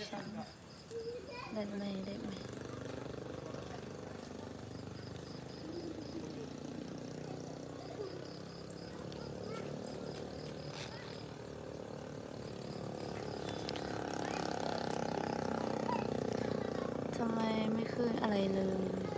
เดได้ไหมได้ไหมทำไมไม่ขึ้นอะไรเลย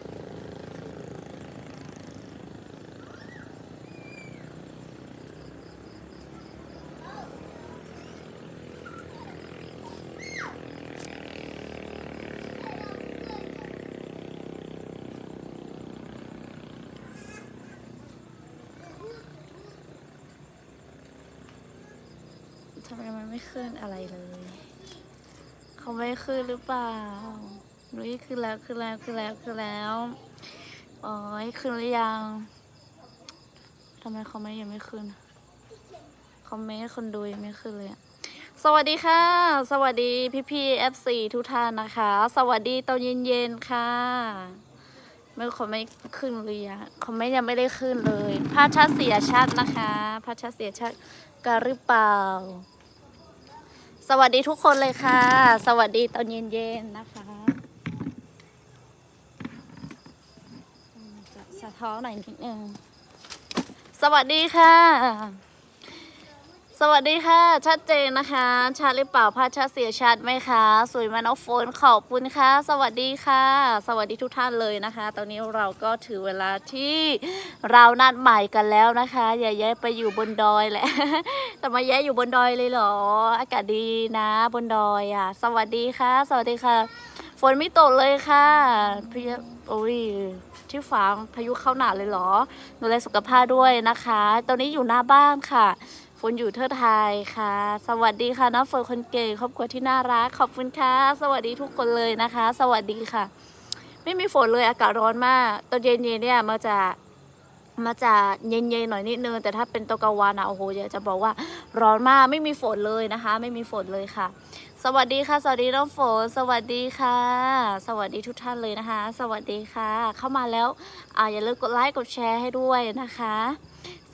ทำไมมันไม่ขึ้นอะไรเลย เขาไม่ขึ้นหรือเปล่านุ้ยขึ้นแล้วขึ้นแล้วขึ้นแล้วขึ้นแล้วอ๋อยขึ้นหรือยังทำไมเขาไม่ยังไม่ขึ้นคอมเมนต์คนดูยังไม่ขึ้นเลยอะสวัสดีค่ะ สวัสดีพี่พี่เอฟซีทุกท่านนะคะ สวัสดีตอนเย็นๆค่ะไม่เขาไม่ขึ้นเลยอะเขาไม่ยังไม่ได้ขึ้นเลยภาพชัดเสียชัดนะคะภาพชัดเสียชัดกันหรือเปล่า สวัสดีทุกคนเลยค่ะ สวัสดีตอนเย็นๆนะคะจะสะท้อนหน่อยนิดนึง สวัสดีค่ะ สวัสดีค่ะ ชัดเจนนะคะชัดหรือเปล่าภาชัดเสียชัดไหมคะ สวยมาน้องโฟนขอบคุณค่ะ สวัสดีค่ะ สวัสดีทุกท่านเลยนะคะ ตอนนี้เราก็ถือเวลาที่เรานัดใหม่กันแล้วนะคะ อย่าแย้ายไปอยู่บนดอยแหละแต่มาแย้ายอยู่บนดอยเลยเหรอ อากาศดีนะบนดอยอะ สวัสดีค่ะ สวัสดีค่ะ ฝนไม่ตกเลยค่ะพยาโอ้ยที่ฝางพายุเข้าหนาเลยเหรอดูแลสุขภาพด้วยนะคะ ตอนนี้อยู่หน้าบ้านค่ะ ฝนอยู่เทิดไทยค่ะ สวัสดีค่ะน้ำฝนคนเก่งครอบครัวที่น่ารักขอบคุณค่ะ สวัสดีทุกคนเลยนะคะ สวัสดีค่ะ ไม่มีฝนเลยอากาศร้อนมากตอนเย็นๆเนี่ยมาจะมาจะเย็นๆหน่อยนิดนึงแต่ถ้าเป็นตอนกลานอะโอ้โหอยากจะบอกว่าร้อนมากไม่มีฝนเลยนะคะ ไม่มีฝนเลยค่ะ สวัสดีค่ะ สวัสดีน้องฝน สวัสดีค่ะ สวัสดีทุกท่านเลยนะคะ สวัสดีค่ะ เข้ามาแล้วอ่าอย่าลืมกดไลค์กดแชร์ให้ด้วยนะคะ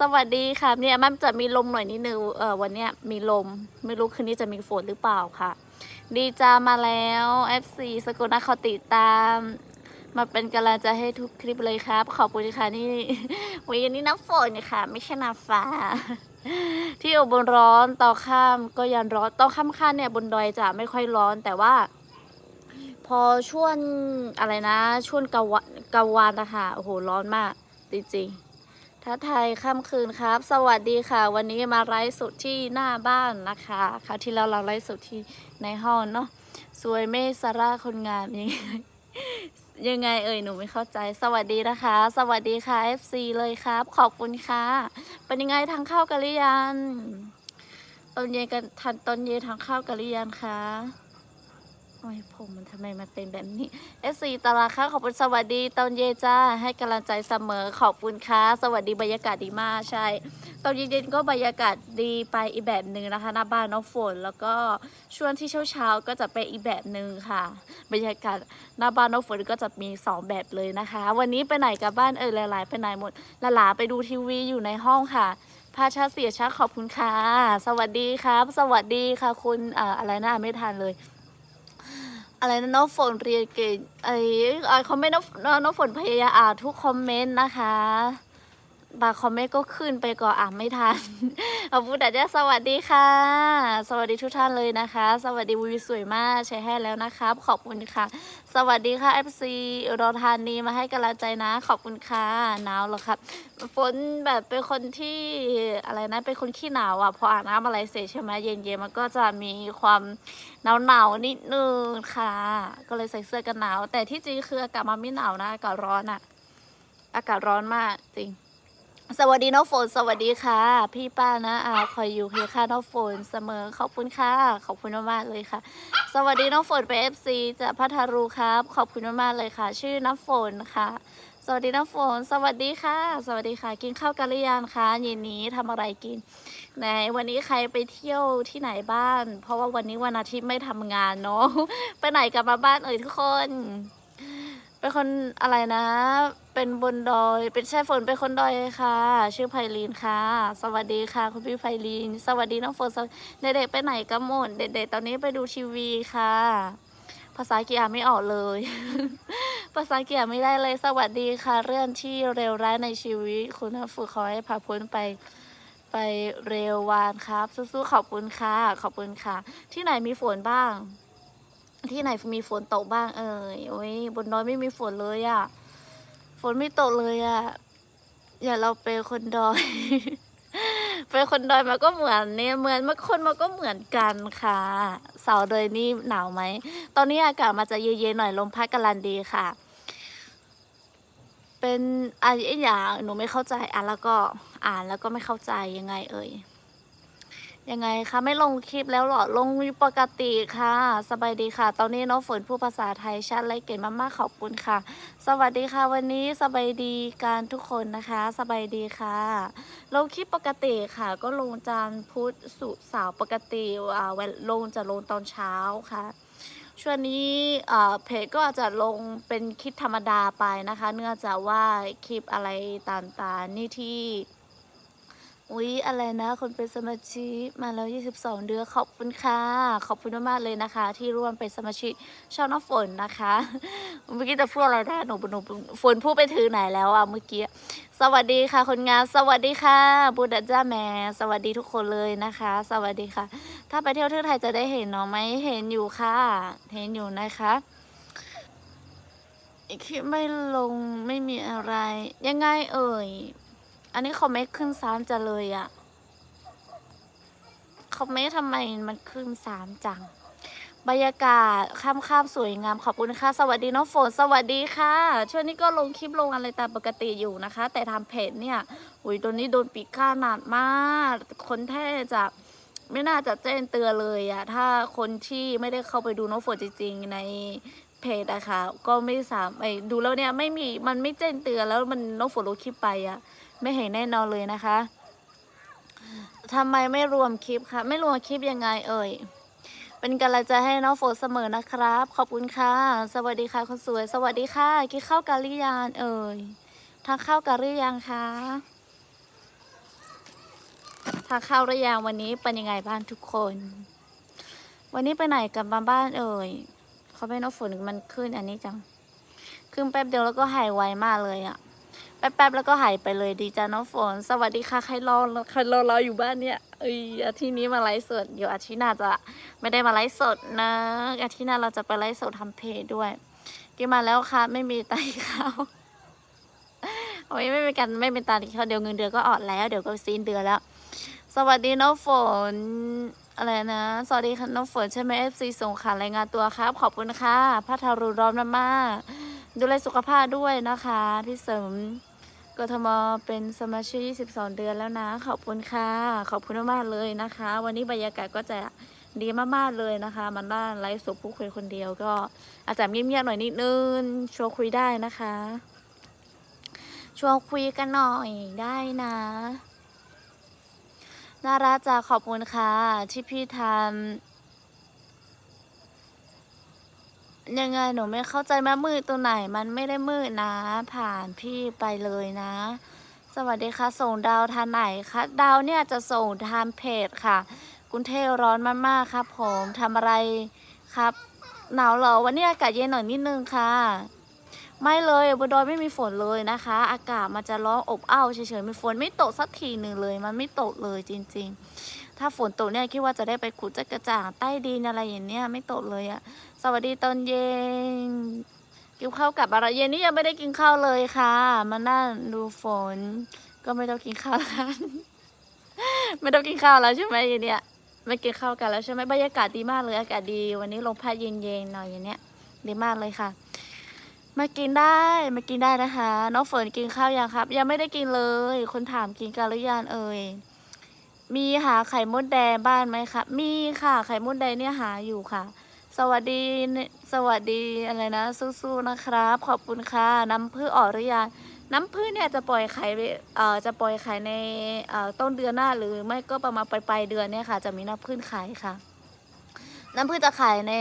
สวัสดีค่ะเนี่ยมันจะมีลมหน่อยนิดนึงเออวันเนี้ยมีลมไม่รู้คืนนี้จะมีฝนหรือเปล่าค่ะ ดีจามาแล้ว FC สกุลนคติดตามมาเป็นกำลังใจให้ทุกคลิปเลยครับ ขอบคุณค่ะนี่วันนี้น้ำฝนค่ะ ไม่ใช่น้ำฟ้า ที่อุบลร้อนต่อข้ามก็ยันร้อนต่อข้ามข้ามเนี่ยบนดอยจะไม่ค่อยร้อนแต่ว่า พอช่วงอะไรนะ ช่วงกาวันกาวันนะคะโอ้โหร้อนมากจริงๆ ท้าไทยค่ำคืนครับ สวัสดีค่ะ วันนี้มาไลฟ์สดที่หน้าบ้านนะคะคราวที่แล้วเราไลฟ์สดที่ในห้องเนาะสวยเมสาร่าคนงามยังไงยังไงเอ่ยหนูไม่เข้าใจ สวัสดีนะคะ สวัสดีค่ะ FC เลยครับ ขอบคุณค่ะ เป็นยังไงทางเข้ากันหรือยังตอนเย็นกันทันตอนเย็นทางเข้ากันหรือยังคะ โอ้ยผมมันทำไมมันเป็นแบบนี้ FC ตาราค่ะขอบคุณสวัสดีตอนเย็นจ้าให้กำลังใจเสมอขอบคุณค่ะสวัสดีบรรยากาศดีมากใช่ตอนเย็นๆก็บรรยากาศดีไปอีกแบบหนึ่งนะคะหน้าบ้านน้องฝน แล้วก็ช่วงที่เช้าๆก็จะเป็นอีกแบบหนึ่งค่ะ บรรยากาศหน้าบ้านน้องฝนก็จะมีสองแบบเลยนะคะ วันนี้ไปไหนกับบ้านเอ่ยหลายๆไปไหนหมดหลาๆไปดูทีวีอยู่ในห้องค่ะพาชาเสียชาขอบคุณค่ะสวัสดีครับ สวัสดีค่ะ คุณอออะไรนะไม่ทันเลย อะไรนะน้องฝนเรียนเก่งไอ้ไอ้คอมเมนต์น้องน้องน้องฝนพยายามอ่านทุกคอมเมนต์นะคะ บางคอมเมนต์ก็ขึ้นไปก่อนอ่านไม่ทันขอบคุณแต่จ้าสวัสดีค่ะ สวัสดีทุกท่านเลยนะคะ สวัสดีวิวสวยมากใช้ให้แล้วนะครับ ขอบคุณค่ะ สวัสดีค่ะ FC อุดรธานีมาให้กำลังใจนะ ขอบคุณค่ะหนาวเหรอครับฝนแบบเป็นคนที่อะไรนะเป็นคนขี้หนาวอะพออาบน้ำอะไรเสร็จใช่ไหมเย็นๆมันก็จะมีความหนาวหนาวๆนิดนึงค่ะ ก็เลยใส่เสื้อกันหนาว แต่ที่จริงคืออากาศมันไม่หนาวนะอากาศร้อนอะ อากาศร้อนมากจริง สวัสดีน้องฝนสวัสดีค่ะ พี่ป้านะอาคอยอยู่เคียงข้างน้องฝนเสมอขอบคุณค่ะขอบคุณมากๆเลยค่ะ สวัสดีน้องฝนไปเอฟซีจากพัทรูครับ ขอบคุณมากๆเลยค่ะ ชื่อน้ำฝนค่ะ สวัสดีน้ำฝน สวัสดีค่ะ สวัสดีค่ะ กินข้าวกันหรือยังคะเย็นนี้ทำอะไรกินไหนวันนี้ใครไปเที่ยวที่ไหนบ้างเพราะว่าวันนี้วันอาทิตย์ไม่ทำงานเนาะไปไหนกลับมาบ้านเอ่ยทุกคน เป็นคนอะไรนะ เป็นบนดอย เป็นใช่ฝนเป็นคนดอยค่ะ ชื่อไพลีนค่ะ สวัสดีค่ะ คุณพี่ไพลีนสวัสดีน้องฝนสวัสเด็กๆไปไหนกันหมดเด็กๆตอนนี้ไปดูทีวีค่ะ ภาษาอังกฤษอ่านไม่ออกเลย ภาษาอังกฤษอ่านไม่ได้เลย สวัสดีค่ะ เรื่องที่เร็วร้ายในชีวิต คุณฝึกขอให้ผ่าพ้นไปไปเร็ววานครับ สู้ๆขอบคุณค่ะ ขอบคุณค่ะ ที่ไหนมีฝนบ้าง ที่ไหนมีฝนตกบ้าง เอ่ยโอ้ยบนดอยไม่มีฝนเลยอะ่ะ ฝนไม่ตกเลยอะ่ะ อย่าเราเป็นคนดอย เป็นคนดอยมันก็เหมือนเนี่ยเหมือนเมื่อคนมันก็เหมือนกันค่ะเสาร์ดยนี่หนาวไหม ตอนนี้อากาศมันจะเย็นๆหน่อยลมพัดกำลังดีค่ะ เป็นอะไรอย่างหนูไม่เข้าใจอะแล้วก็อ่านแล้วก็ไม่เข้าใจยังไง เอ่ย ยังไงคะไม่ลงคลิปแล้วหรอลงปกติค่ะ สบายดีค่ะ ตอนนี้น้องฝนพูดภาษาไทยชัดและเก่งมากๆขอบคุณค่ะ สวัสดีค่ะ วันนี้สบายดีการทุกคนนะคะ สบายดีค่ะ ลงคลิปปกติค่ะ ก็ลงจานพุธสุสาร์ปกติอ่าวันลงจะลงตอนเช้าค่ะช่วงนี้เอ่อเพจก็อาจจะลงเป็นคลิปธรรมดาไปนะคะ เนื่องจากว่าคลิปอะไรต่างๆนี่ที่ อุ๊ยอะไรนะคนเป็นสมาชิกมาแล้ว 22 เดือนขอบคุณค่ะ ขอบคุณมากๆเลยนะคะ ที่ร่วมเป็นสมาชิกช่องน้ำฝนนะคะเมื่อกี้จะพูดอะไรนะหนูหนูฝนพูดไปถึงไหนแล้วอะเมื่อกี้สวัสดีค่ะ คนงานสวัสดีค่ะบูดัจ้าแม่สวัสดีทุกคนเลยนะคะ สวัสดีค่ะ ถ้าไปเที่ยวเที่ยวไทยจะได้เห็นเนาะไหมเห็นอยู่ค่ะ เห็นอยู่นะคะอีกคลิปไม่ลงไม่มีอะไร ยังไงเอ่ย อันนี้เขาไม่ขึ้นสามจะเลยอะ่ะเขาไม่ทำไมมันขึ้นสามจัง บรรยากาศข้ามข้ามสวยงามขอบคุณค่ะ สวัสดีน้องฝนสวัสดีค่ะ ช่วงนี้ก็ลงคลิปลงอะไรตามปกติอยู่นะคะ แต่ทำเพจเนี่ยอุ้ยตัวนี้โดนปีก้าหนักมาก คนแท้จะไม่น่าจะแจ้งเตือนเลยอะถ้าคนที่ไม่ได้เข้าไปดูน้องฝนจริงๆ ในเพจอะค่ะ ก็ไม่สามารถดูแล้วเนี่ยไม่มีมันไม่แจ้งเตือนแล้วมันน้องฝนลงคลิปไปอะ ไม่เห็นแน่นอนเลยนะคะทำไมไม่รวมคลิปคะไม่รวมคลิปยังไงเอ่ยเป็นกำลังใจให้น้องโฟนเสมอนะครับ ขอบคุณค่ะ สวัสดีค่ะคนสวย สวัสดีค่ะกินข้าวกะหรี่ยังเอ่ยทานข้าวกะหรี่ยังคะทานข้าวหรือยังวันนี้เป็นยังไงบ้างทุกคน วันนี้ไปไหนกันมาบ้านเอ่ยเขาเป็นน้องฝนมันขึ้นอันนี้จังขึ้นแป๊บเดียวแล้วก็หายไวมากเลยอะ แป๊บๆแล้วก็หายไปเลยดีจ้าน้องฝน สวัสดีค่ะใครรอใครรอเราอยู่บ้านเนี่ยเอ้ยอาทิตย์นี้มาไลฟ์สดเดี๋ยวอาทิตย์หน้าจะไม่ได้มาไลฟ์สดนะอาทิตย์หน้าเราจะไปไลฟ์สดทำเพจด้วยกินมาแล้วค่ะ ไม่มีไตข้าวโอ้ยไม่มีกันไม่เป็นตาดีเขาวเดี๋ยวเงินเดือนก็ออดแล้ว เดี๋ยวก็สิ้นเดือนแล้ว สวัสดีน้องฝนอะไรนะสวัสดีค่ะน้องฝนใช่ไหมเอฟซีส่งขารายงานตัวครับ ขอบคุณค่ะพระทารุร้อนมากๆดูแลสุขภาพด้วยนะคะ พี่เสริม กทมเป็นสมาชิก 22 เดือนแล้วนะ ขอบคุณค่ะ ขอบคุณมากๆเลยนะคะ วันนี้บรรยากาศก็จะดีมากๆเลยนะคะ มันบ้านไลฟ์สดผู้คุยคนเดียวก็อาจจะเงียบๆหน่อยนิดนึงชวนคุยได้นะคะชวนคุยกันหน่อยได้นะน่ารักจ้าขอบคุณค่ะที่พี่ทำ ยังไงหนูไม่เข้าใจมามืดตัวไหนมันไม่ได้มืดนะ ผ่านพี่ไปเลยนะ สวัสดีค่ะ ส่งดาวทานไหนคะดาวเนี่ยจะส่งทานเพจค่ะ กรุงเทพร้อนมากๆครับ ผมทำอะไรครับ หนาวเหรอวันนี้อากาศเย็นหน่อยนิดนึงค่ะ ไม่เลยบนดอยไม่มีฝนเลยนะคะ อากาศมันจะร้อนอบอ้าวเฉยๆมีฝนไม่ตกสักทีหนึ่งเลย มันไม่ตกเลยจริง ๆ ถ้าฝนตกเนี่ยคิดว่าจะได้ไปขุดจักระจ่างใต้ดินอะไรอย่างเนี้ยไม่ตกเลยอะ สวัสดีตอนเย็น กินข้าวกับอะไรเย็นนี้ยังไม่ได้กินข้าวเลยค่ะ มานั่งดูฝน ก็ไม่ต้องกินข้าวแล้วไม่ต้องกินข้าวแล้วใช่ไหมเย็นเนี้ยไม่กินข้าวกันแล้วใช่ไหมบรรยากาศดีมากเลยอากาศดี วันนี้ลมพัดเย็นๆหน่อยอย่างเนี้ยดีมากเลยค่ะ มากินได้มากินได้นะคะ น้องฝนกินข้าวยังครับ ยังไม่ได้กินเลย คนถามกินกันหรือยังเอ่ยมีหาไข่มดแดงบ้านไหมครับมีค่ะ ไข่มดแดงเนี่ยหาอยู่ค่ะ สวัสดีสวัสดีอะไรนะ สู้ๆนะครับ ขอบคุณค่ะ น้ำพืชออกหรือยังน้ำพืชเนี่ยจะปล่อยไข่ไปเอ่อจะปล่อยไข่ในเอ่อต้นเดือนหน้าหรือไม่ก็ประมาณปลายๆเดือนเนี่ยค่ะ จะมีน้ำพืชขายค่ะ น้ำพืชจะขายใน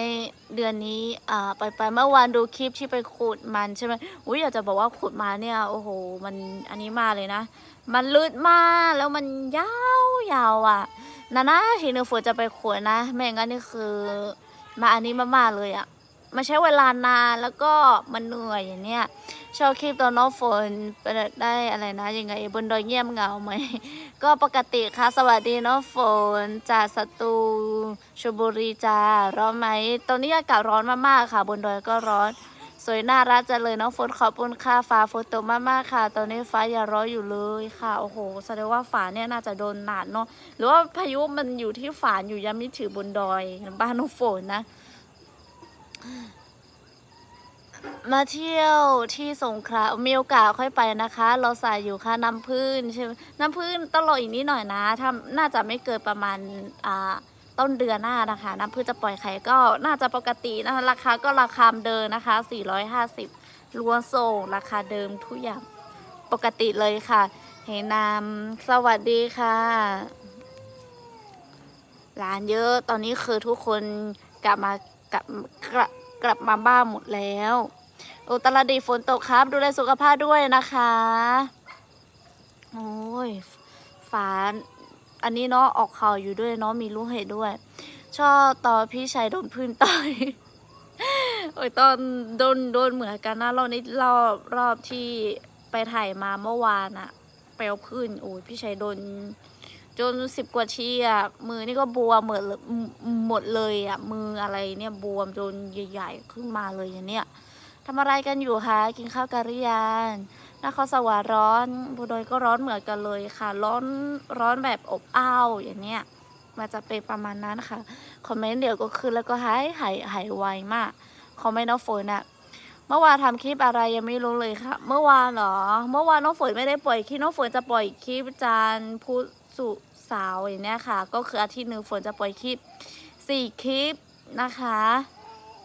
เดือนนี้อ่าไปไปเมื่อวานดูคลิปที่ไปขุดมันใช่ไหมอุ้ยอยากจะบอกว่าขุดมาเนี่ยโอ้โหมันอันนี้มาเลยนะ มันลึดมากแล้วมันยาวยาวอะนานะทีนึงฝนจะไปขุดนะ ไม่งั้นนี่คือ มาอันนี้มากๆเลยอะมันใช้เวลานานแล้วก็มันเหนื่อยอย่างเนี้ยชอบคลิปตอนน้องฝนไปได้อะไรนะยังไงบนดอยเงียบเหงาไหม ก็ปกติค่ะสวัสดีน้องฝนจากสตูชลบุรีจ้าร้อนไหมตอนนี้อากาศร้อนมากๆค่ะ บนดอยก็ร้อน วยน่ารักจังเลยน้องฝนขอบคุณค่ะฟ้าฝนตกมากค่ะ ตอนนี้ฟ้าอย่าร้อนอยู่เลยค่ะโอ้โหแสดงว่าฝาเนี่ยน่าจะโดนหนาดเนาะหรือว่าพายุมันอยู่ที่ฝานอยู่ยังไม่ถือบนดอยบ้านน้องฝนนะ มาเที่ยวที่สงขลามีโอกาสค่อยไปนะคะ เราใส่อยู่ค่ะน้ำพื้นใช่ไหมน้ำพื้นต้องรออีกนิดหน่อยนะถ้าน่าจะไม่เกินประมาณอ่า ต้นเดือนหน้านะคะ น้ำพื้นจะปล่อยไข่ก็น่าจะปกตินะคะราคาก็ราคาเดิมนะคะ 450รวมส่งราคาเดิมทุกอย่างปกติเลยค่ะ เฮนามสวัสดีค่ะ ร้านเยอะตอนนี้คือทุกคนกลับมากลับกลับกลับมาบ้านหมดแล้วอุตรดิตฝนตกครับ ดูแลสุขภาพด้วยนะคะ โอ้ยฝา อันนี้เนาะออกข่าวอยู่ด้วยเนาะมีลูกเห็ดด้วย ชอบตอนพี่ชายโดนพื้นต่อยโอ้ยตอนโดนโดนเหมือนกันนะรอบนี้รอบรอบที่ไปถ่ายมาเมื่อวานอะไปเอาพื้นโอ้ยพี่ชายโดนจนสิบกว่าทีอะมือนี่ก็บวมหมดหมดเลยอะมืออะไรเนี่ยบวมจนใหญ่ ๆ ขึ้นมาเลยอย่างเนี้ยทำอะไรกันอยู่คะกินข้าวกันหรือยัง นครสวรรค์ร้อนบุดอยก็ร้อนเหมือนกันเลยค่ะ ร้อนร้อนแบบอบอ้าวอย่างเนี้ยมันจะเป็นประมาณนั้นค่ะ คอมเมนต์เดี๋ยวก็ขึ้นแล้วก็หายหายหายไวมาก คอมเมนต์น้องฝนอะเมื่อวานทำคลิปอะไรยังไม่รู้เลยค่ะ เมื่อวานเหรอ เมื่อวานน้องฝนไม่ได้ปล่อยคลิปน้องฝนจะปล่อยคลิปจานพูดสุสาวอย่างเนี้ยค่ะ ก็คืออาทิตย์หนึ่งฝนจะปล่อยคลิปสี่คลิปนะคะ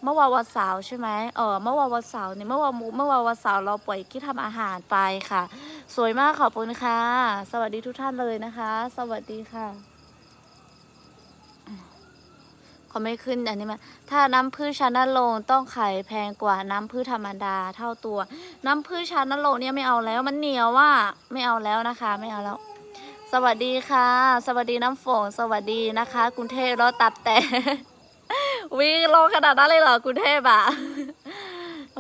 เมื่อวานวันเสาร์ใช่ไหมเออเมื่อวานวันเสาร์เนี่ยเมื่อวานเมื่อวานวันเสาร์เราปล่อยคลิปทำอาหารไปค่ะ สวยมากขอบคุณค่ะ สวัสดีทุกท่านเลยนะคะ สวัสดีค่ะเขาไม่ขึ้นอันนี้มาถ้าน้ำพืชชานนรงต้องขายแพงกว่าน้ำพืชธรรมดาเท่าตัว น้ำพืชชานนรงเนี่ยไม่เอาแล้ว มันเหนียวว่าไม่เอาแล้วนะคะ ไม่เอาแล้ว สวัสดีค่ะ สวัสดีน้ำฝนสวัสดีนะคะกรุงเทพรอตับแต่ วิร้องขนาดนั้นเลยเหรอกรุงเทพอะ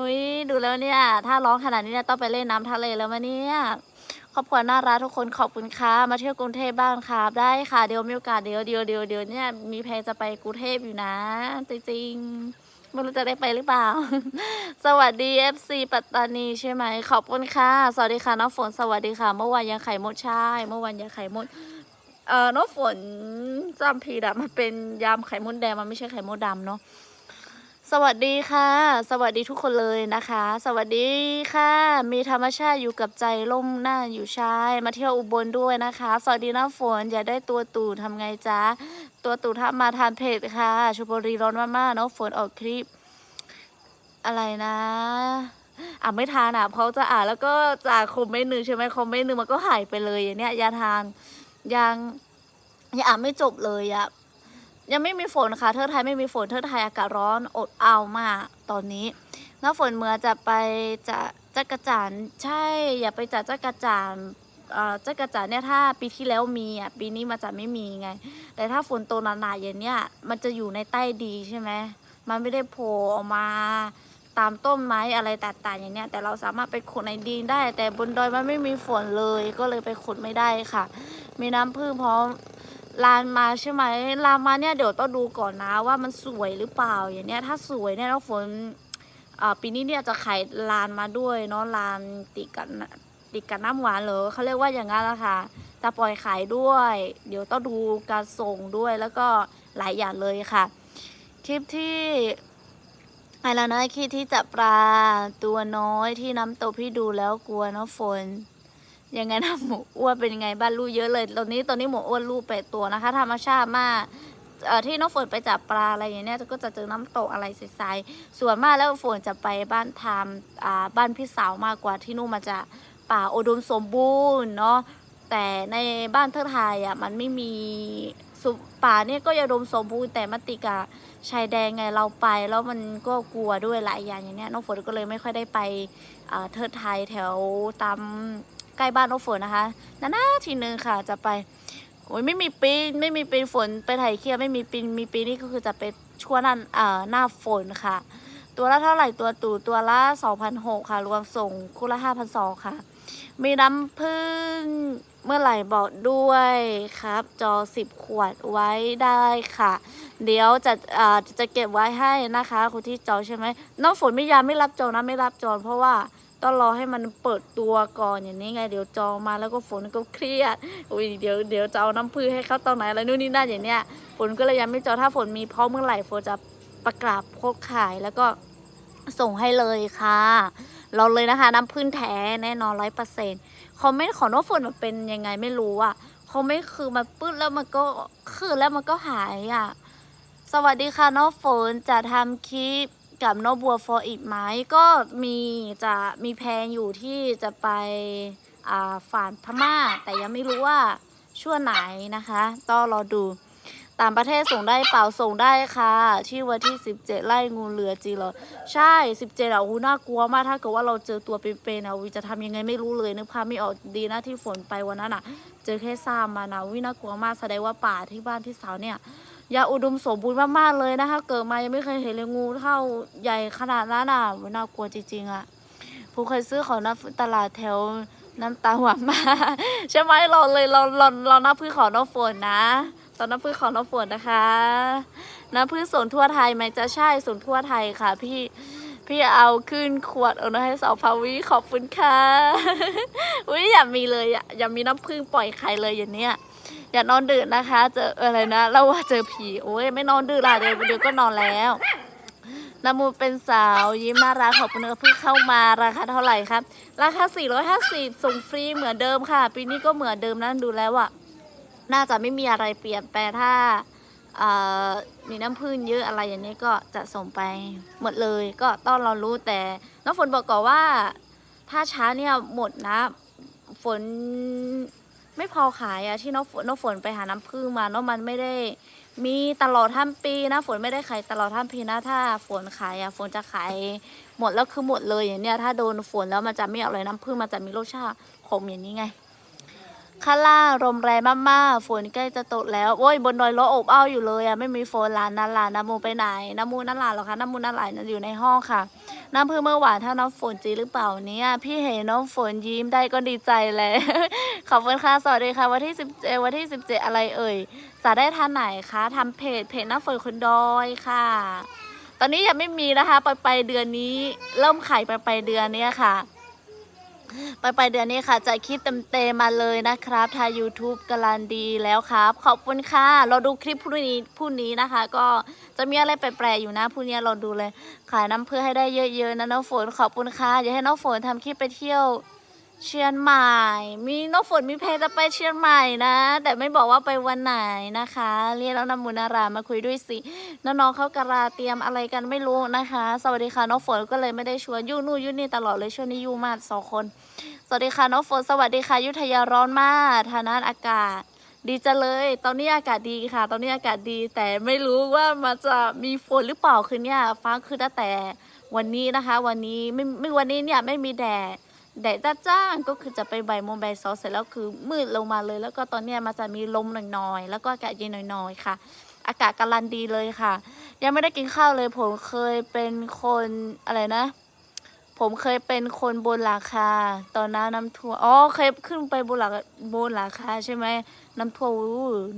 วิดูแล้วเนี่ย ถ้าร้องขนาดนี้เนี่ยต้องไปเล่นน้ำทะเลแล้วมาเนี่ยครอบครัวน่ารักทุกคนขอบคุณค่ะมาเที่ยวกรุงเทพบ้างครับได้ค่ะเดี๋ยวมีโอกาสเดี๋ยวเดี๋ยวเดี๋ยวเดี๋ยวเนี่ยมีแพลนจะไปกรุงเทพอยู่นะ จริงๆไม่รู้จะได้ไปหรือเปล่า สวัสดี FC ปัตตานีใช่ไหมขอบคุณค่ะ สวัสดีค่ะน้องฝนสวัสดีค่ะ เมื่อวานยังไข่มดใช่ เมื่อวานยังไข่มด อ่อน้องฝนจำผิดอะมันเป็นยำไข่มดแดงมันไม่ใช่ไข่มดดำเนาะสวัสดีค่ะ สวัสดีทุกคนเลยนะคะ สวัสดีค่ะ มีธรรมชาติอยู่กับใจร่มหน้าอยู่ชาย มาเที่ยวอุบลด้วยนะคะ สวัสดีน้ำฝนอย่าได้ตัวตูดทำไงจ๊ะ ตัวตูดถ้ามาทานเผ็ดค่ะชุบุรีร้อนมากๆน้องฝนออกคลิป อะไรนะอ่านไม่ทานอะเพราะจะอ่านแล้วก็จากคอมเมนต์หนึ่งใช่ไหมคอมเมนต์หนึ่งมันก็หายไปเลยอย่างเนี้ยอยาทาน ยังยังอ่านไม่จบเลยอะยังไม่มีฝนค่ะ เทิดไทยไม่มีฝน เทิดไทยอากาศร้อนอดเอาวมากตอนนี้น้าฝนเมื่อจะไปจะจักรจันทร์ใช่ อย่าไปจัดจักรจันทร์เอ่อจักรจันทร์เนี่ยถ้าปีที่แล้วมีอะปีนี้มันจะไม่มีไง แต่ถ้าฝนตกหนาๆอย่างเนี้ยมันจะอยู่ในใต้ดีใช่ไหมมันไม่ได้โผล่ออกมา ตามต้นไม้อะไรต่างๆอย่างเนี้ยแต่เราสามารถไปขุดในดินได้ แต่บนดอยมันไม่มีฝนเลย ก็เลยไปขุดไม่ได้ค่ะ มีน้ำพึ่งพร้อมลานมาใช่ไหมลานมาเนี่ยเดี๋ยวต้องดูก่อนนะว่ามันสวยหรือเปล่าอย่างเนี้ยถ้าสวยเนี่ยน้องฝนปีนี้เนี่ยจะขายลานมาด้วยเนาะลานติดกันติดกับน้ำหวานเหรอเขาเรียกว่าอย่างนั้นนะคะจะปล่อยขายด้วย เดี๋ยวต้องดูการส่งด้วยแล้วก็หลายอย่างเลยค่ะ คลิปที่ อะไรนะคลิปที่จับปลาตัวน้อยที่น้ำตกพี่ดูแล้วกลัวเนาะฝนยังไงนะหมูอ้วนเป็นยังไงบ้านลูกเยอะเลย ตอนนี้ตอนนี้หมูอ้วนลูกแปตัวนะคะ ธรรมชาติมากที่น้องฝนไปจับปลาอะไรอย่างเนี้ยก็จะเจอน้ำตกอะไรใสๆส่วนมากแล้วฝนจะไปบ้านทามบ้านพี่สาวมากกว่าที่นู่นมันจะป่าอุดมสมบูรณ์เนาะแต่ในบ้านเทอไทยอะมันไม่มี ป่าเนี่ยก็ยังดมสมบูรณ์แต่มัติกับชายแดนไงเราไป แล้วมันก็กลัวด้วยหลายอย่างอย่างเนี้ยน้องฝนก็เลยไม่ค่อยได้ไปเทิดไทยแถวตามใกล้บ้านน้องฝนนะคะนานๆทีนึงค่ะจะไปโอ้ยไม่มีปีนไม่มีปีนฝนไปไถ่เคียวไม่มีปีนมีปีนี่ก็คือจะเป็นช่วงนั้นอ่าหน้าฝนค่ะ ตัวละเท่าไหร่ตัวตู่ตัวละ2,006ค่ะ รวมส่งคู่ละ5,200ค่ะ มีน้ำผึ้ง เมื่อไหร่บอกด้วยครับ จอ10ขวดไว้ได้ค่ะ เดี๋ยวจะอ่าจะเก็บไว้ให้นะคะคุณที่จอใช่ไหมน้องฝนไม่ยามไม่รับจองนะไม่รับจองเพราะว่าต้องรอให้มันเปิดตัวก่อนอย่างนี้ไงเดี๋ยวจองมาแล้วก็ฝนก็เครียดอุ้ยเดี๋ยวเดี๋ยวจะเอาน้ำผึ้งให้เขาตอนไหนแล้วนู่นนี่นั่นอย่างเนี้ยฝนก็เลยยังไม่จองถ้าฝนมีพร้อมเมื่อไหร่ฝนจะประกาศโพสขายแล้วก็ส่งให้เลยค่ะ เราเลยนะคะน้ำผึ้งแท้แน่นอนร้อยเปอร์เซ็นต์ คอมเมนต์ของน้องฝนมันเป็นยังไงไม่รู้อะคอมเมนต์คือมันปื้ดแล้วมันก็คือแล้วมันก็หายอะ สวัสดีค่ะน้องฝนจะทำคลิปกับน้องบัวฟอร์อีกไหมก็มีจะมีแพนอยู่ที่จะไปอ่าฝานพม่า แต่ยังไม่รู้ว่าช่วงไหนนะคะ ต้องรอดู ต่างประเทศส่งได้เปล่าส่งได้ค่ะ ที่วันที่ 17 ไล่งูเหลือจีเหรอใช่ 17อะอูน่ากลัวมากถ้าเกิดว่าเราเจอตัวเป็นๆอะวิจะทำยังไงไม่รู้เลยนึกภาพไม่ออกดีนะที่ฝนไปวันนั้นอะ เจอแค่ซ่ามมานะวิน่ากลัวมากแสดงว่าป่าที่บ้านที่สาวเนี่ยยาอุดมสมบูรณ์มากๆเลยนะคะ เกิดมายังไม่เคยเห็นเลยงูเท่าใหญ่ขนาดนั้นอะมันน่ากลัวจริงๆอะผู้เคยซื้อของน้ำตลาดแถวน้ำตาหวานมา ใช่ไหมเราเลยเราเราเราน้ำพืชของน้องฝนนะ อนน้ำพืชของน้องฝนนะคะ น้ำพืชสวนทั่วไทยไหมจะใช่สวนทั่วไทยค่ะ พี่พี่เอาขึ้นขวดเอาให้สาวพาวิขอบคุณค่ะอุ้ยอยามีเลยอะยามีน้ำพึ่งปล่อยไข่เลยอย่างเนี้ยอย่านอนดึกนะคะ เจออะไรนะเราว่าเจอผีโอ้ยไม่นอนดึกละเดี๋ยวเดี๋ยวก็นอนแล้วนามูเป็นสาวยิ้มน่ารักขอบคุณเพิ่งเข้ามาราคาเท่าไหร่ครับ ราคา 450 ส่งฟรีเหมือนเดิมค่ะ ปีนี้ก็เหมือนเดิมนั่นดูแล้วอะ น่าจะไม่มีอะไรเปลี่ยนแปลถ้ามีน้ำพึ่งเยอะอะไรอย่างนี้ก็จะส่งไปหมดเลยก็ต้องเรารู้แต่น้องฝนบอกก่อนว่า ถ้าช้าเนี่ยหมดนะ ฝนไม่พอขายอะที่น้องฝนน้องฝนไปหาน้ำพึ่งมาเนาะมันไม่ได้ มีตลอดทั้งปีนะ ฝนไม่ได้ขายตลอดทั้งปีนะถ้าฝนขายอะฝนจะขายหมดแล้วคือหมดเลยอย่างเนี้ยถ้าโดนฝนแล้วมันจะไม่อร่อยน้ำพึ่งมันจะมีรสชาติขมอย่างนี้ไง ข้างล่างลมแรงมากๆ ฝนใกล้จะตกแล้ว โอ้ย บนดอยร้อนอบอ้าวอยู่เลยอะไม่มีฝนหลานนั่นหลานน้ำมูไปไหน น้ำมูนั่นหลานหรอคะน้ำมูนั่นหลานอยู่ในห้องค่ะ น้ำพึ่งเมื่อวานถ้าน้องฝนจริงหรือเปล่าเนี่ย พี่เห็นน้องฝนยิ้มได้ก็ดีใจแล้วขอบคุณค่ะสวัสดีค่ะ วันที่สิบเจวันที่สิบเจอะไรเอ่ย สาได้ทานไหนคะทำเพจเพจน้ำฝนคนดอยค่ะ ตอนนี้ยังไม่มีนะคะ ไปไปเดือนนี้ เริ่มขายไปไปเดือนเนี้ยค่ะ ไปไปเดือนนี้ค่ะจะคิดเต็มๆมาเลยนะครับทาง YouTube กาลันดีแล้วครับ ขอบคุณค่ะเราดูคลิปพรุ่งนี้พรุ่งนี้นะคะ ก็จะมีอะไรแปลกๆอยู่นะพรุ่งนี้เราดูเลยขายน้ำเพื่อให้ได้เยอะๆนะน้องฝนขอบคุณค่ะอย่าให้น้องฝนทำคลิปไปเที่ยว เชียงใหม่ มีน้องฝนมีเพจะไปเชียงใหม่นะ แต่ไม่บอกว่าไปวันไหนนะคะ เรียกแล้วนำมูลนารามาคุยด้วยสิ น้องๆเขากระลาเตรียมอะไรกันไม่รู้นะคะ สวัสดีค่ะน้องฝนก็เลยไม่ได้ชวนยุ่นู่ยุ่นี่ตลอดเลยช่วงนี้ยุ่มากสองคน สวัสดีค่ะน้องฝนสวัสดีค่ะยุธยาร้อนมากทางนั้นอากาศ ดีจังเลย ตอนนี้อากาศดีค่ะ ตอนนี้อากาศดีแต่ไม่รู้ว่ามันจะมีฝนหรือเปล่าคืนเนี้ยฟ้าคือตั้งแต่วันนี้นะคะ วันนี้ไม่ไม่วันนี้เนี่ยไม่มีแดด แดดจ้างก็คือจะไปบ่ายโมงบ่ายสองเสร็จแล้วคือมืดลงมาเลย แล้วก็ตอนเนี้ยมันจะมีลมหน่อยๆ แล้วก็อากาศเย็นหน่อยๆ ค่ะ อากาศกำลังดีเลยค่ะ ยังไม่ได้กินข้าวเลยผมเคยเป็นคนอะไรนะ ผมเคยเป็นคนบนหลังคาตอนนั้นน้ำท่วมอ๋อเคยขึ้นไปบนหลังบนหลังคาใช่ไหมน้ำท่วม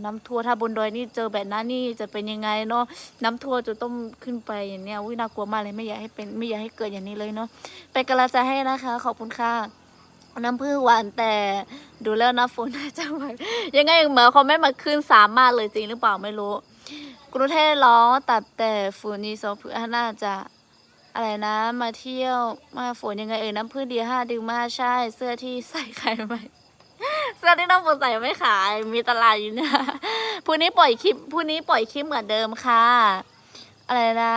น้ำท่วมถ้าบนดอยนี่เจอแบบนั้นนี่จะเป็นยังไงเนาะน้ำท่วมจะต้องขึ้นไปอย่างเนี้ยอุ้ยน่ากลัวมากเลยไม่อยากให้เป็นไม่อยากให้เกิดอย่างนี้เลยเนาะเป็นกำลังใจให้นะคะ ขอบคุณค่ะน้ำพึ่งหวานแต่ดูแล้วน้ำฝนน่าจะมายังไงเหมือนเขาไม่มาขึ้นสามมากเลยจริงหรือเปล่าไม่รู้กรุงเทพร้อนตัดแต่ฝุ่นนี่โซเพื่อน่าจะ อะไรนะมาเที่ยวมาฝนยังไงเอ่ยน้ำพึ่งดีห้าดึงมาใช่ เสื้อที่ใส่ขายไหมเสื้อที่น้ำฝนใส่ไม่ขาย มีตลาดอยู่นะพรุ่งนี้ปล่อยคลิปพรุ่งนี้ปล่อยคลิปเหมือนเดิมค่ะ อะไรนะ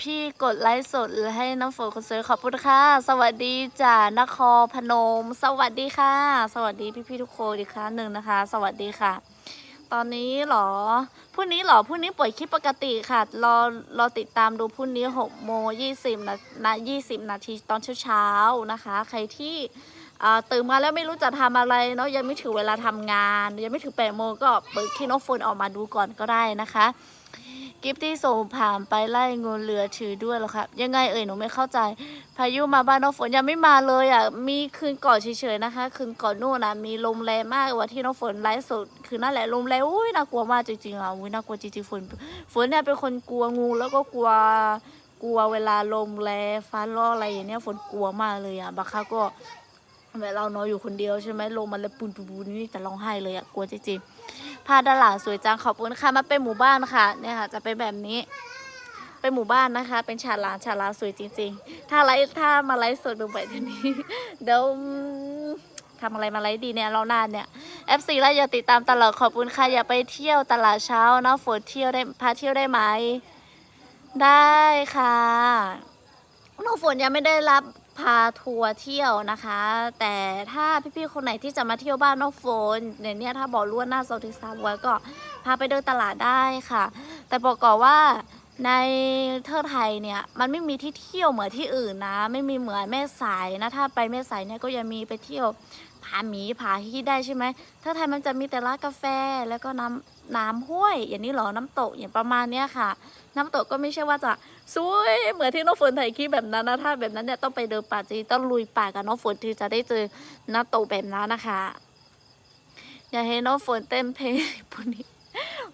พี่กดไลค์สดให้น้ำฝนคนสวยขอบคุณค่ะ สวัสดีจากนครพนม สวัสดีค่ะ สวัสดีพี่ๆทุกคนอีกครั้งหนึ่งนะคะ สวัสดีค่ะ ตอนนี้เหรอพรุ่งนี้เหรอพรุ่งนี้ปล่อยคลิปปกติค่ะ รอรอติดตามดูพรุ่งนี้หกโมงยี่สิบนานะยี่สิบนาทีตอนเช้าๆนะคะ ใครที่ตื่นมาแล้วไม่รู้จะทำอะไรเนาะยังไม่ถึงเวลาทำงาน ยังไม่ถึงแปดโมงก็เปิดคีโนโฟนออกมาดูก่อนก็ได้นะคะ กิฟที่ส่งผ่านไปไล่งูเหลือถือด้วยหรอครับ ยังไงเอ่ยหนูไม่เข้าใจ พายุมาบ้านน้องฝนยังไม่มาเลยอะ มีคืนก่อนเฉยๆนะคะ คืนก่อนนู่นนะมีลมแรงมากกว่าที่น้องฝนไลฟ์สดคือนั่นแหละลมแรงอุ้ยน่ากลัวมากจริงๆอะอุ้ยน่ากลัวจริงๆฝนฝนเนี่ยเป็นคนกลัวงูแล้วก็กลัวกลัวเวลาลมแรงฟ้าร้องอะไรอย่างเนี้ยฝนกลัวมากเลยอะบางครั้งก็ แบบเรานอนอยู่คนเดียวใช่ไหมลมมันเลยปุนปุนปุนนี่แต่ร้องไห้เลยอะกลัวจริงๆพาดานหลังสวยจังขอบคุณค่ะมาเป็นหมู่บ้านค่ะเนี่ยค่ะ จะเป็นแบบนี้เป็นหมู่บ้านนะคะ เป็นฉาลาฉาลาสวยจริง ๆ ถ้าไลฟ์ถ้ามาไลฟ์สดบ่อยๆทีนี้เดี๋ยวทำอะไรมาไลฟ์ดีเนี่ยเรานานเนี่ย FC แล้วอย่าติดตามตลอดขอบคุณค่ะอย่าไปเที่ยวตลาดเช้านะฝนเที่ยวได้พาเที่ยวได้ไหม ได้ค่ะน้องฝนยังไม่ได้รับ พาทัวร์เที่ยวนะคะ แต่ถ้าพี่ๆคนไหนที่จะมาเที่ยวบ้านน้องฝนเนี่ยเนี่ยถ้าบอกล่วงหน้าสองถึงสามวันก็พาไปเดินตลาดได้ค่ะ แต่บอกก่อนว่าในเทอไทยเนี่ยมันไม่มีที่เที่ยวเหมือนที่อื่นนะ ไม่มีเหมือนแม่สายนะถ้าไปแม่สายเนี่ยก็ยังมีไปเที่ยวผาหมีผาฮีได้ใช่ไหมเทอไทยมันจะมีแต่ร้านกาแฟแล้วก็น้ำน้ำห้วย อย่างนี้หรอน้ำตกอย่างประมาณเนี้ยค่ะ น้ำตกก็ไม่ใช่ว่าจะสวยเหมือนที่น้องฝนถ่ายคลิปแบบนั้นนะถ้าแบบนั้นเนี่ยต้องไปเดินป่าจริงต้องลุยป่ากับน้องฝนถึงจะได้เจอน้ำตกแบบนั้นนะคะ อยากให้น้องฝนเต้นเพลงพวกนี้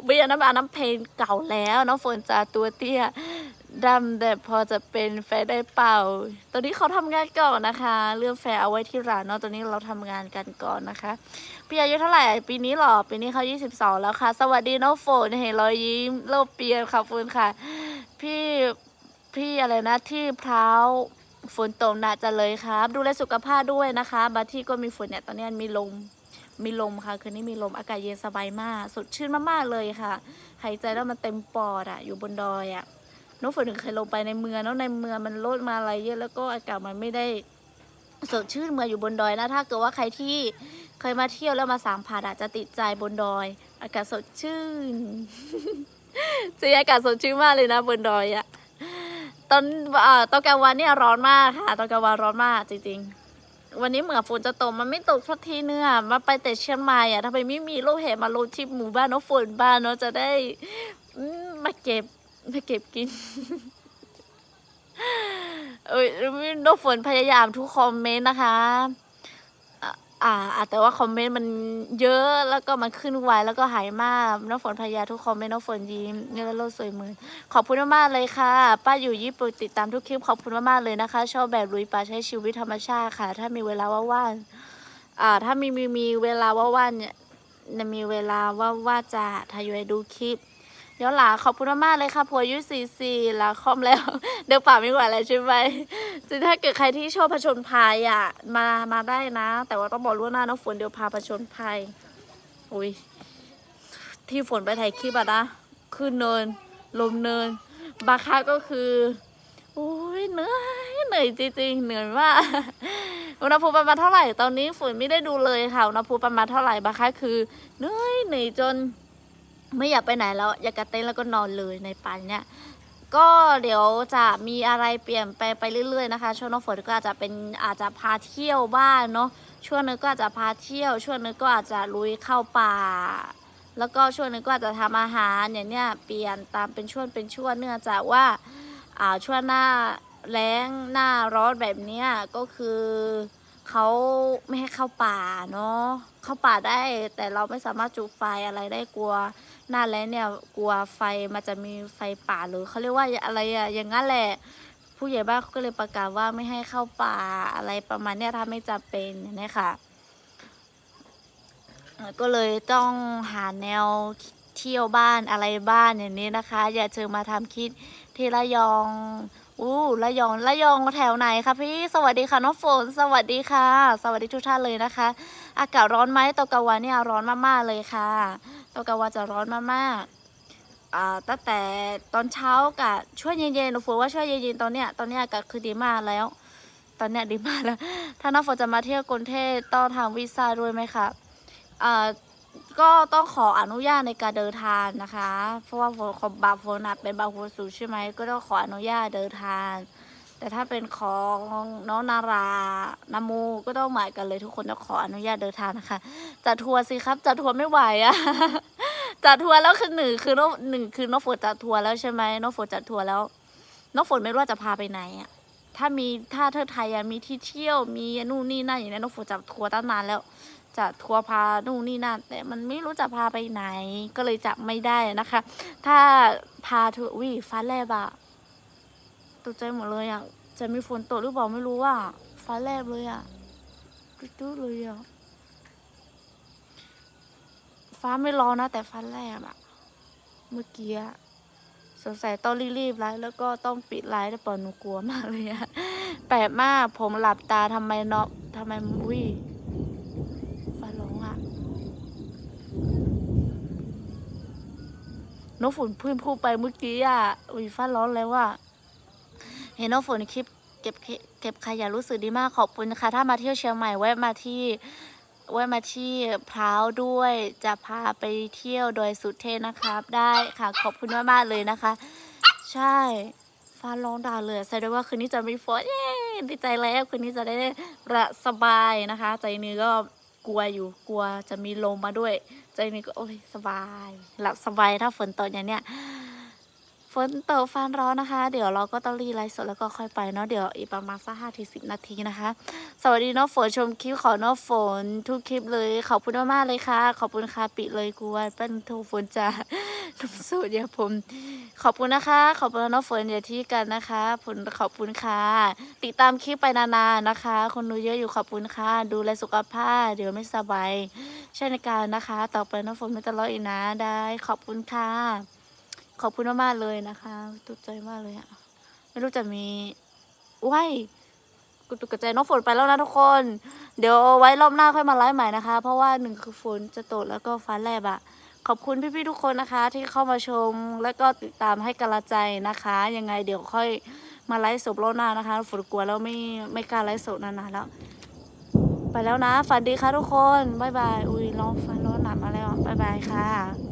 เบียร์น้ำอาน้ำเพลงเก่าแล้ว น้องฝนจะตัวเตี้ย ดำแต่พอจะเป็นแฟนได้เปล่า ตอนนี้เขาทำงานก่อนนะคะ เรื่องแฟนเอาไว้ที่ร้านเนาะ ตอนนี้เราทำงานกันก่อนนะคะ พี่อายุเท่าไหร่ ปีนี้หรอ ปีนี้เขา22 แล้วค่ะ สวัสดีน้องฝนเห็นรอยยิ้มโลเปียนค่ะฝนค่ะ พี่พี่อะไรนะที่พร้าวฝนตกหนักจะเลยครับ ดูแลสุขภาพด้วยนะคะบางที่ก็มีฝนเนี่ย ตอนนี้มีลม มีลมค่ะ คืนนี้มีลม อากาศเย็นสบายมาก สดชื่นมากๆเลยค่ะ หายใจแล้วมันเต็มปอดอะอยู่บนดอยอะ น้องฝนถึงเคยลงไปในเมืองแล้วในเมืองมันลดมาอะไรเยอะแล้วก็อากาศมันไม่ได้สดชื่นเมืออยู่บนดอยนะถ้าเกิดว่าใครที่เคยมาเที่ยวแล้วมาสามผาดอะจะติดใจบนดอย อากาศสดชื่นจริงอากาศสดชื่นมากเลยนะบนดอยอะตอนอ่าตอนกลางวันเนี่ยร้อนมากค่ะตอนกลางวันร้อนมากจริงๆ วันนี้เหมือนฝนจะตกมันไม่ตกสักทีเนื้อมาไปแต่เชียงใหม่อะทำไมไม่มีลูกเห็บมาลงที่หมู่บ้านเนาะฝนบ้านเนาะจะได้มาเก็บ มาเก็บกิน เอ้ยน้องฝนพยายามทุกคอมเมนต์นะคะ อ่าแต่ว่าคอมเมนต์มันเยอะแล้วก็มันขึ้นไวแล้วก็หายมากน้องฝนพยายามทุกคอมเมนต์น้องฝนยิ้มเนี่ยโลกสวยเหมือนขอบคุณมากๆเลยค่ะ ป้าอยู่ญี่ปุ่นติดตามทุกคลิปขอบคุณมากๆเลยนะคะ ชอบแบบลุยป่าใช้ชีวิตธรรมชาติค่ะ ถ้ามีเวลาว่างๆอ่า ถ้ามีมีมีเวลาว่างๆเนี่ยมีเวลาว่าว่าจะทยอยดูคลิป เดี๋ยวหลาขอบคุณมากๆเลยค่ะผัวอายุสี่สี่หลาคอมแล้ว เดี๋ยวป่าไม่ไหวแล้วใช่ไหมจริงถ้าเกิดใครที่ชอบผจญภัยอะมามาได้นะ แต่ว่าต้องบอกล่วงหน้านะฝนเดี๋ยวพาผจญภัยอุ้ยที่ฝนไปถ่ายคลิปอะนะขึ้นเนิน ลมเนิน บาครั้งก็คือโอ้ยเหนื่อยเหนื่อยจริงๆเหนื่อยมากอุณหภูมิประมาณเท่าไหร่ตอนนี้ฝนไม่ได้ดูเลยค่ะอุณหภูมิประมาณเท่าไหร่บาครั้งคือเหนื่อยเหนื่อยจน ไม่อยากไปไหนแล้วอยากกระเต้นแล้วก็นอนเลยในป่านเนี่ยก็เดี๋ยวจะมีอะไรเปลี่ยนไปไปเรื่อยๆนะคะ ช่วงน้องฝนก็อาจจะเป็นอาจจะพาเที่ยวบ้านเนาะช่วงนึงก็อาจจะพาเที่ยว ช่วงนึงก็อาจจะลุยเข้าป่า แล้วก็ช่วงนึงก็อาจจะทำอาหารเนี่ยเนี่ยเปลี่ยนตามเป็นช่วงเป็นช่วงเนื่องจากว่าอ่าช่วงหน้าแล้งหน้าร้อนแบบเนี้ยก็คือ เขาไม่ให้เข้าป่าเนาะเข้าป่าได้ แต่เราไม่สามารถจุไฟอะไรได้กลัวหน้าแล้งเนี่ยกลัวไฟมันจะมีไฟป่าหรือเขาเรียกว่าอะไรอะอย่างนั้นแหละ ผู้ใหญ่บ้านเขาก็เลยประกาศว่าไม่ให้เข้าป่าอะไรประมาณเนี้ยถ้าไม่จำเป็นเนี่ยค่ะเอ่อก็เลยต้องหาแนวเที่ยวบ้านอะไรบ้านอย่างนี้นะคะ อย่าเชิญมาทำคิดที่ระยอง อู้ระยองระยองแถวไหนคะพี่สวัสดีค่ะน้องฝน สวัสดีค่ะ สวัสดีทุกท่านเลยนะคะ อากาศร้อนไหมตกาวันเนี่ยร้อนมากๆเลยค่ะตกาวันจะร้อนมากๆอ่าตั้งแต่ตอนเช้ากับช่วงเย็นๆหนูฝนว่าช่วงเย็นๆตอนเนี้ยตอนเนี้ยอากาศคือดีมากแล้ว ตอนเนี้ยดีมากแล้ว ถ้าน้องฝนจะมาเที่ยวกรุงเทพต้องทำวีซ่าด้วยไหมคะอ่า ก็ต้องขออนุญาตในการเดินทางนะคะ เพราะว่าของบาโฟนัเป็นบาโฟสูใช่ไหมก็ต้องขออนุญาตเดินทาง แต่ถ้าเป็นของน้องนารานามูก็ต้องหมายกันเลยทุกคนต้องขออนุญาตเดินทางนะคะจัดทัวร์สิครับจัดทัวร์ไม่ไหวอะจัดทัวร์แล้วคือหนึ่งคือน้องหนึ่งคือน้องฝนจัดทัวร์แล้วใช่ไหมน้องฝนจัดทัวร์แล้วน้องฝนไม่รู้ว่าจะพาไปไหนอะถ้ามีถ้าเธอไทยอะมีที่เที่ยวมีนู่นนี่นั่นอย่างนี้น้องฝนจัดทัวร์ตั้งนานแล้ว จะทัวร์พานู่นนี่นั่นแต่มันไม่รู้จะพาไปไหน ก็เลยจะไม่ได้นะคะ ถ้าพาเธอวิฟ้าแลบอะตกใจหมดเลยอะจะมีฝนตกหรือเปล่าไม่รู้อะฟ้าแลบเลยอะตุ๊ดเลยอะฟ้าไม่ร้อนนะ แต่ฟ้าแลบอะเมื่อกี้สงสัยต้องรีบๆไลฟ์แล้วก็ต้องปิดไลฟ์แต่ปอหนูกลัวมากเลยอะแปลกมากผมหลับตาทำไมเนาะทำไมอุ้ย ฟ้าร้องอะ น้องฝนพิ่งพูดไปเมื่อกี้อะอุ้ยฟ้าร้องแล้วอะเห็นน้องฝนคลิปเก็บเก็บขยะรู้สึกดีมากขอบคุณนะคะ ถ้ามาเที่ยวเชียงใหม่แวะมาที่แวะมาที่พร้าวด้วย จะพาไปเที่ยวโดยสุดเทนะครับ ได้ค่ะขอบคุณมากๆเลยนะคะ ใช่ฟ้าร้องด่าเลยแสดงว่าคืนนี้จะมีฝนเย้ดีใจแล้วคืนนี้จะได้ระสบายนะคะ ใจนี้ก็ กลัวอยู่กลัวจะมีลมมาด้วยใจนี้ก็โอ้ยสบาย หลับสบายถ้าฝนตกอย่างเนี้ย ฝนตกฟ้าร้อนนะคะ เดี๋ยวเราก็ต้องรีไลฟ์สดแล้วก็ค่อยไปเนาะเดี๋ยวอีกประมาณสักห้าถึงสิบนาทีนะคะ สวัสดีน้องฝนชมคลิปขอน้องฝนทุกคลิปเลย ขอบคุณมากๆเลยค่ะ ขอบคุณค่ะปิดเลยกลัวเป็นทรฝนจะน้ำสูตรอย่าผม ขอบคุณนะคะ ขอบคุณน้องฝนอย่าที่กันนะคะผลขอบคุณค่ะ ติดตามคลิปไปนานๆนะคะ คนดูเยอะอยู่ขอบคุณค่ะ ดูแลสุขภาพ เดี๋ยวไม่สบายเช่นกันนะคะ ต่อไปน้องฝนไม่ตลอดอีกนะได้ ขอบคุณค่ะ ขอบคุณมากๆเลยนะคะตุกใจมากเลยอะไม่รู้จะมีว้ายกูตกใจน้องฝนไปแล้วนะทุกคน เดี๋ยวไว้รอบหน้าค่อยมาไลฟ์ใหม่นะคะ เพราะว่าหนึ่งคือฝนจะตกแล้วก็ฟ้าแลบอะขอบคุณพี่ๆทุกคนนะคะ ที่เข้ามาชมแล้วก็ติดตามให้กำลังใจนะคะ ยังไงเดี๋ยวค่อยมาไลฟ์สดรอบหน้านะคะ ฝนกลัวแล้วไม่ไม่กล้าไลฟ์สดนานๆแล้ว ไปแล้วนะฝันดีค่ะทุกคนบ๊ายบายอุ้ยร้องฟ้าร้อนหนักมาแล้วบ๊ายบายค่ะ